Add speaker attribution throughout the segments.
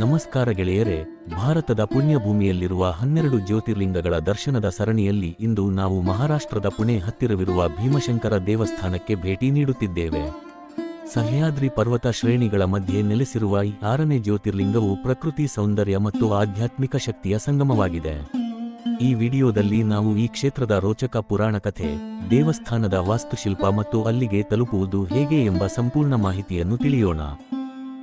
Speaker 1: ನಮಸ್ಕಾರ ಗೆಳೆಯರೇ, ಭಾರತದ ಪುಣ್ಯಭೂಮಿಯಲ್ಲಿರುವ ಹನ್ನೆರಡು ಜ್ಯೋತಿರ್ಲಿಂಗಗಳ ದರ್ಶನದ ಸರಣಿಯಲ್ಲಿ ಇಂದು ನಾವು ಮಹಾರಾಷ್ಟ್ರದ ಪುಣೆ ಹತ್ತಿರವಿರುವ ಭೀಮಶಂಕರ ದೇವಸ್ಥಾನಕ್ಕೆ ಭೇಟಿ ನೀಡುತ್ತಿದ್ದೇವೆ. ಸಹ್ಯಾದ್ರಿ ಪರ್ವತ ಶ್ರೇಣಿಗಳ ಮಧ್ಯೆ ನೆಲೆಸಿರುವ ಈ ಆರನೇ ಜ್ಯೋತಿರ್ಲಿಂಗವು ಪ್ರಕೃತಿ ಸೌಂದರ್ಯ ಮತ್ತು ಆಧ್ಯಾತ್ಮಿಕ ಶಕ್ತಿಯ ಸಂಗಮವಾಗಿದೆ. ಈ ವಿಡಿಯೋದಲ್ಲಿ ನಾವು ಈ ಕ್ಷೇತ್ರದ ರೋಚಕ ಪುರಾಣ ಕಥೆ, ದೇವಸ್ಥಾನದ ವಾಸ್ತುಶಿಲ್ಪ ಮತ್ತು ಅಲ್ಲಿಗೆ ತಲುಪುವುದು ಹೇಗೆ ಎಂಬ ಸಂಪೂರ್ಣ ಮಾಹಿತಿಯನ್ನು ತಿಳಿಯೋಣ.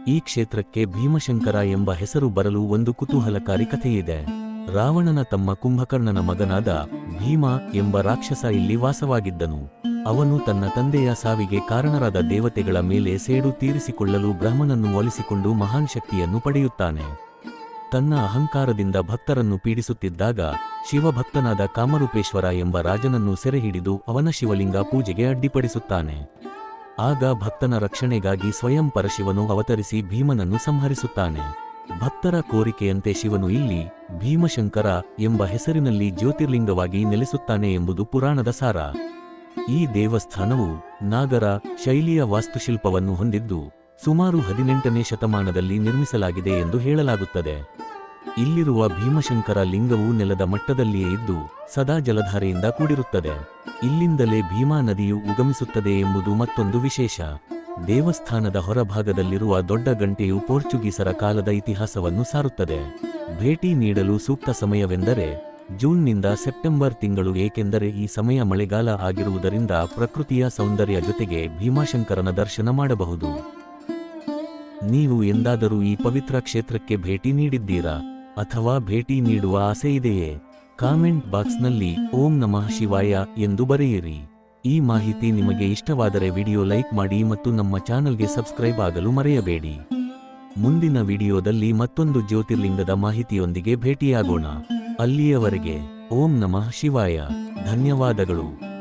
Speaker 1: ಈ ಕ್ಷೇತ್ರಕ್ಕೆ ಭೀಮಶಂಕರ ಎಂಬ ಹೆಸರು ಬರಲು ಒಂದು ಕುತೂಹಲಕಾರಿ ಕಥೆಯಿದೆ. ರಾವಣನ ತಮ್ಮ ಕುಂಭಕರ್ಣನ ಮಗನಾದ ಭೀಮ ಎಂಬ ರಾಕ್ಷಸ ಇಲ್ಲಿ ವಾಸವಾಗಿದ್ದನು. ಅವನು ತನ್ನ ತಂದೆಯ ಸಾವಿಗೆ ಕಾರಣರಾದ ದೇವತೆಗಳ ಮೇಲೆ ಸೇಡು ತೀರಿಸಿಕೊಳ್ಳಲು ಬ್ರಹ್ಮನನ್ನು ಒಲಿಸಿಕೊಂಡು ಮಹಾನ್ ಶಕ್ತಿಯನ್ನು ಪಡೆಯುತ್ತಾನೆ. ತನ್ನ ಅಹಂಕಾರದಿಂದ ಭಕ್ತರನ್ನು ಪೀಡಿಸುತ್ತಿದ್ದಾಗ ಶಿವಭಕ್ತನಾದ ಕಾಮರೂಪೇಶ್ವರ ಎಂಬ ರಾಜನನ್ನು ಸೆರೆಹಿಡಿದು ಅವನ ಶಿವಲಿಂಗ ಪೂಜೆಗೆ ಅಡ್ಡಿಪಡಿಸುತ್ತಾನೆ. ಆಗ ಭಕ್ತನ ರಕ್ಷಣೆಗಾಗಿ ಸ್ವಯಂ ಪರಶಿವನು ಅವತರಿಸಿ ಭೀಮನನ್ನು ಸಂಹರಿಸುತ್ತಾನೆ. ಭಕ್ತರ ಕೋರಿಕೆಯಂತೆ ಶಿವನು ಇಲ್ಲಿ ಭೀಮಶಂಕರ ಎಂಬ ಹೆಸರಿನಲ್ಲಿ ಜ್ಯೋತಿರ್ಲಿಂಗವಾಗಿ ನೆಲೆಸುತ್ತಾನೆ ಎಂಬುದು ಪುರಾಣದ ಸಾರ. ಈ ದೇವಸ್ಥಾನವು ನಾಗರ ಶೈಲಿಯ ವಾಸ್ತುಶಿಲ್ಪವನ್ನು ಹೊಂದಿದ್ದು ಸುಮಾರು ಹದಿನೆಂಟನೇ ಶತಮಾನದಲ್ಲಿ ನಿರ್ಮಿಸಲಾಗಿದೆ ಎಂದು ಹೇಳಲಾಗುತ್ತದೆ. ಇಲ್ಲಿರುವ ಭೀಮಶಂಕರ ಲಿಂಗವು ನೆಲದ ಮಟ್ಟದಲ್ಲಿಯೇ ಇದ್ದು ಸದಾ ಜಲಧಾರೆಯಿಂದ ಕೂಡಿರುತ್ತದೆ. ಇಲ್ಲಿಂದಲೇ ಭೀಮಾ ನದಿಯು ಉಗಮಿಸುತ್ತದೆ ಎಂಬುದು ಮತ್ತೊಂದು ವಿಶೇಷ. ದೇವಸ್ಥಾನದ ಹೊರಭಾಗದಲ್ಲಿರುವ ದೊಡ್ಡ ಗಂಟೆಯು ಪೋರ್ಚುಗೀಸರ ಕಾಲದ ಇತಿಹಾಸವನ್ನು ಸಾರುತ್ತದೆ. ಭೇಟಿ ನೀಡಲು ಸೂಕ್ತ ಸಮಯವೆಂದರೆ ಜೂನ್ನಿಂದ ಸೆಪ್ಟೆಂಬರ್ ತಿಂಗಳು, ಏಕೆಂದರೆ ಈ ಸಮಯ ಮಳೆಗಾಲ ಆಗಿರುವುದರಿಂದ ಪ್ರಕೃತಿಯ ಸೌಂದರ್ಯ ಜೊತೆಗೆ ಭೀಮಾಶಂಕರನ ದರ್ಶನ ಮಾಡಬಹುದು. ನೀವು ಎಂದಾದರೂ ಈ ಪವಿತ್ರ ಕ್ಷೇತ್ರಕ್ಕೆ ಭೇಟಿ ನೀಡಿದ್ದೀರಾ? ಅಥವಾ ಭೇಟಿ ನೀಡುವ ಆಸೆ ಇದೆಯೇ? ಕಾಮೆಂಟ್ ಬಾಕ್ಸ್ನಲ್ಲಿ ಓಂ ನಮಃ ಶಿವಾಯ ಎಂದು ಬರೆಯಿರಿ. ಈ ಮಾಹಿತಿ ನಿಮಗೆ ಇಷ್ಟವಾದರೆ ವಿಡಿಯೋ ಲೈಕ್ ಮಾಡಿ ಮತ್ತು ನಮ್ಮ ಚಾನಲ್ಗೆ ಸಬ್ಸ್ಕ್ರೈಬ್ ಆಗಲು ಮರೆಯಬೇಡಿ. ಮುಂದಿನ ವಿಡಿಯೋದಲ್ಲಿ ಮತ್ತೊಂದು ಜ್ಯೋತಿರ್ಲಿಂಗದ ಮಾಹಿತಿಯೊಂದಿಗೆ ಭೇಟಿಯಾಗೋಣ. ಅಲ್ಲಿಯವರೆಗೆ ಓಂ ನಮಃ ಶಿವಾಯ. ಧನ್ಯವಾದಗಳು.